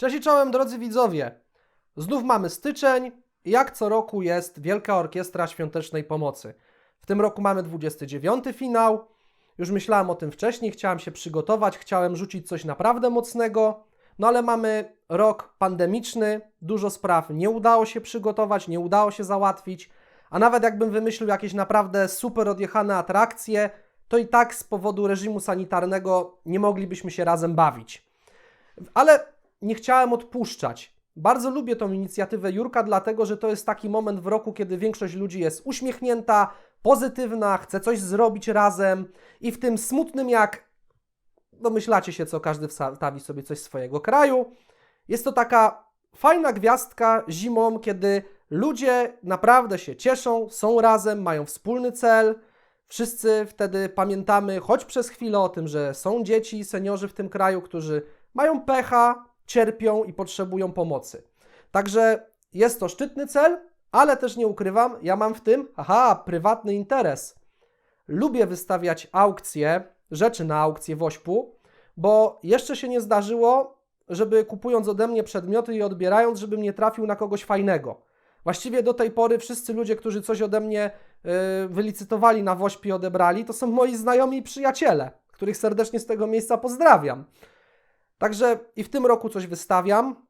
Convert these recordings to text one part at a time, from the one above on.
Cześć i czołem drodzy widzowie. Znów mamy styczeń. Jak co roku jest Wielka Orkiestra Świątecznej Pomocy. W tym roku mamy 29 finał. Już myślałem o tym wcześniej, chciałem się przygotować, chciałem rzucić coś naprawdę mocnego. No ale mamy rok pandemiczny, dużo spraw nie udało się przygotować, nie udało się załatwić. A nawet jakbym wymyślił jakieś naprawdę super odjechane atrakcje, to i tak z powodu reżimu sanitarnego nie moglibyśmy się razem bawić. Ale nie chciałem odpuszczać. Bardzo lubię tą inicjatywę Jurka, dlatego że to jest taki moment w roku, kiedy większość ludzi jest uśmiechnięta, pozytywna, chce coś zrobić razem i w tym smutnym jak domyślacie się, co każdy wstawi sobie coś swojego kraju. Jest to taka fajna gwiazdka zimą, kiedy ludzie naprawdę się cieszą, są razem, mają wspólny cel. Wszyscy wtedy pamiętamy, choć przez chwilę o tym, że są dzieci, seniorzy w tym kraju, którzy mają pecha, cierpią i potrzebują pomocy. Także jest to szczytny cel, ale też nie ukrywam, ja mam w tym, aha, prywatny interes. Lubię wystawiać aukcje, rzeczy na aukcję w Ośpu, bo jeszcze się nie zdarzyło, żeby kupując ode mnie przedmioty i odbierając, żebym nie trafił na kogoś fajnego. Właściwie do tej pory wszyscy ludzie, którzy coś ode mnie yy, wylicytowali na Wośpie i odebrali, to są moi znajomi i przyjaciele, których serdecznie z tego miejsca pozdrawiam. Także i w tym roku coś wystawiam.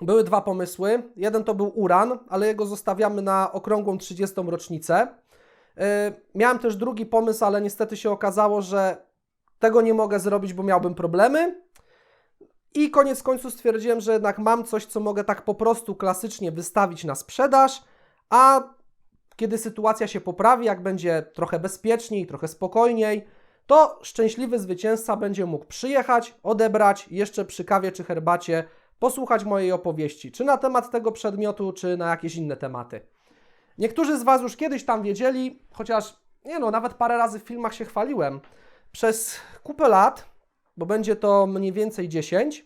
Były dwa pomysły. Jeden to był uran, ale jego zostawiamy na okrągłą 30. rocznicę. Yy, miałem też drugi pomysł, ale niestety się okazało, że tego nie mogę zrobić, bo miałbym problemy. I koniec końców stwierdziłem, że jednak mam coś, co mogę tak po prostu klasycznie wystawić na sprzedaż, a kiedy sytuacja się poprawi, jak będzie trochę bezpieczniej, trochę spokojniej, to szczęśliwy zwycięzca będzie mógł przyjechać, odebrać jeszcze przy kawie czy herbacie, posłuchać mojej opowieści, czy na temat tego przedmiotu, czy na jakieś inne tematy. Niektórzy z Was już kiedyś tam wiedzieli, chociaż nie no, nawet parę razy w filmach się chwaliłem. Przez kupę lat, bo będzie to mniej więcej 10,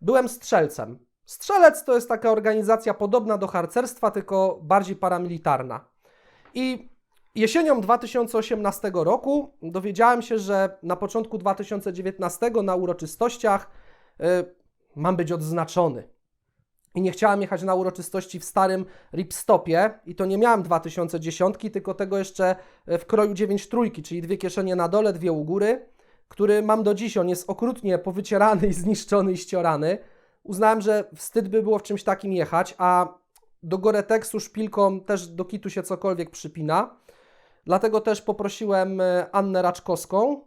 byłem strzelcem. Strzelec to jest taka organizacja podobna do harcerstwa, tylko bardziej paramilitarna. I Jesienią 2018 roku dowiedziałem się, że na początku 2019 na uroczystościach y, mam być odznaczony. I nie chciałem jechać na uroczystości w starym ripstopie i to nie miałem 2010, tylko tego jeszcze w kroju 9 trójki, czyli dwie kieszenie na dole, dwie u góry, który mam do dziś. On jest okrutnie powycierany i zniszczony i ściorany. Uznałem, że wstyd by było w czymś takim jechać, a do Goreteksu szpilką też do kitu się cokolwiek przypina. Dlatego też poprosiłem e, Annę Raczkowską.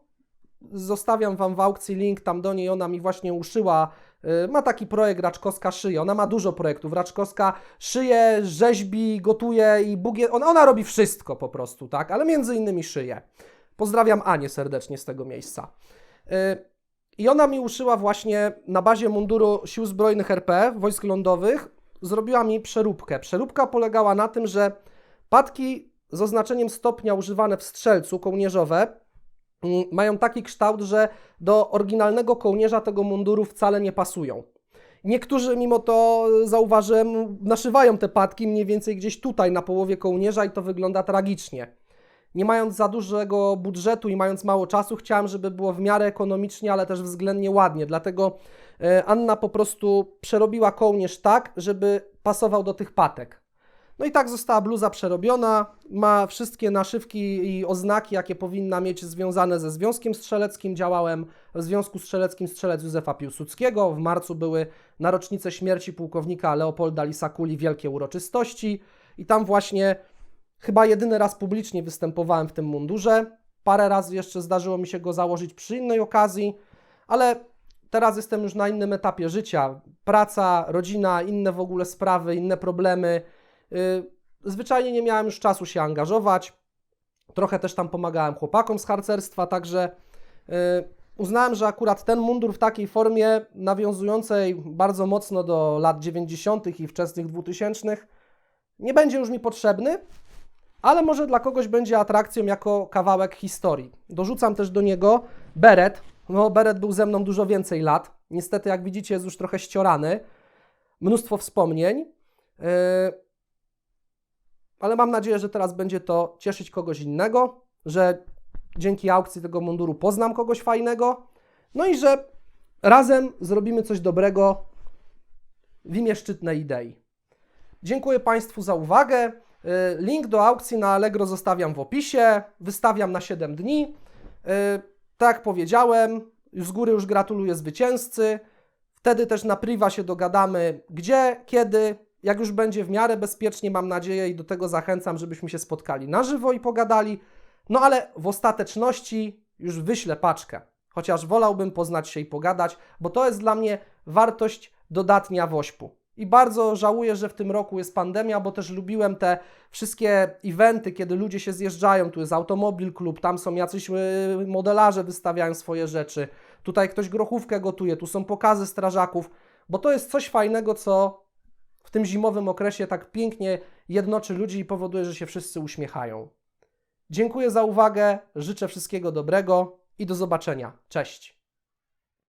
Zostawiam Wam w aukcji link tam do niej. Ona mi właśnie uszyła. E, ma taki projekt Raczkowska szyje. Ona ma dużo projektów. Raczkowska szyje, rzeźbi, gotuje i bugie. Ona, ona robi wszystko po prostu, tak? Ale między innymi szyje. Pozdrawiam Anię serdecznie z tego miejsca. E, I ona mi uszyła właśnie na bazie munduru Sił Zbrojnych RP, wojsk lądowych, zrobiła mi przeróbkę. Przeróbka polegała na tym, że patki z oznaczeniem stopnia używane w strzelcu, kołnierzowe, mają taki kształt, że do oryginalnego kołnierza tego munduru wcale nie pasują. Niektórzy mimo to, zauważyłem, naszywają te patki mniej więcej gdzieś tutaj na połowie kołnierza i to wygląda tragicznie. Nie mając za dużego budżetu i mając mało czasu, chciałem, żeby było w miarę ekonomicznie, ale też względnie ładnie. Dlatego e, Anna po prostu przerobiła kołnierz tak, żeby pasował do tych patek. No i tak została bluza przerobiona, ma wszystkie naszywki i oznaki, jakie powinna mieć związane ze Związkiem Strzeleckim. Działałem w Związku Strzeleckim Strzelec Józefa Piłsudskiego. W marcu były na rocznicę śmierci pułkownika Leopolda Lisakuli wielkie uroczystości i tam właśnie chyba jedyny raz publicznie występowałem w tym mundurze. Parę razy jeszcze zdarzyło mi się go założyć przy innej okazji, ale teraz jestem już na innym etapie życia. Praca, rodzina, inne w ogóle sprawy, inne problemy zwyczajnie nie miałem już czasu się angażować. Trochę też tam pomagałem chłopakom z harcerstwa, także y, uznałem, że akurat ten mundur w takiej formie, nawiązującej bardzo mocno do lat 90. i wczesnych 2000, nie będzie już mi potrzebny, ale może dla kogoś będzie atrakcją jako kawałek historii. Dorzucam też do niego beret. No, beret był ze mną dużo więcej lat. Niestety, jak widzicie, jest już trochę ściorany. Mnóstwo wspomnień. Yy, ale mam nadzieję, że teraz będzie to cieszyć kogoś innego, że dzięki aukcji tego munduru poznam kogoś fajnego, no i że razem zrobimy coś dobrego w imię szczytnej idei. Dziękuję Państwu za uwagę. Y, Link do aukcji na Allegro zostawiam w opisie. Wystawiam na 7 dni. Y, Tak jak powiedziałem, z góry już gratuluję zwycięzcy. Wtedy też na priwa się dogadamy, gdzie, kiedy, jak już będzie w miarę bezpiecznie, mam nadzieję, i do tego zachęcam, żebyśmy się spotkali na żywo i pogadali. No ale w ostateczności już wyślę paczkę, chociaż wolałbym poznać się i pogadać, bo to jest dla mnie wartość dodatnia Wośpu. I bardzo żałuję, że w tym roku jest pandemia, bo też lubiłem te wszystkie eventy, kiedy ludzie się zjeżdżają. Tu jest Automobil Klub, tam są jacyś y, modelarze, wystawiają swoje rzeczy. Tutaj ktoś grochówkę gotuje, tu są pokazy strażaków, bo to jest coś fajnego, co w tym zimowym okresie tak pięknie jednoczy ludzi i powoduje, że się wszyscy uśmiechają. Dziękuję za uwagę, życzę wszystkiego dobrego i do zobaczenia. Cześć.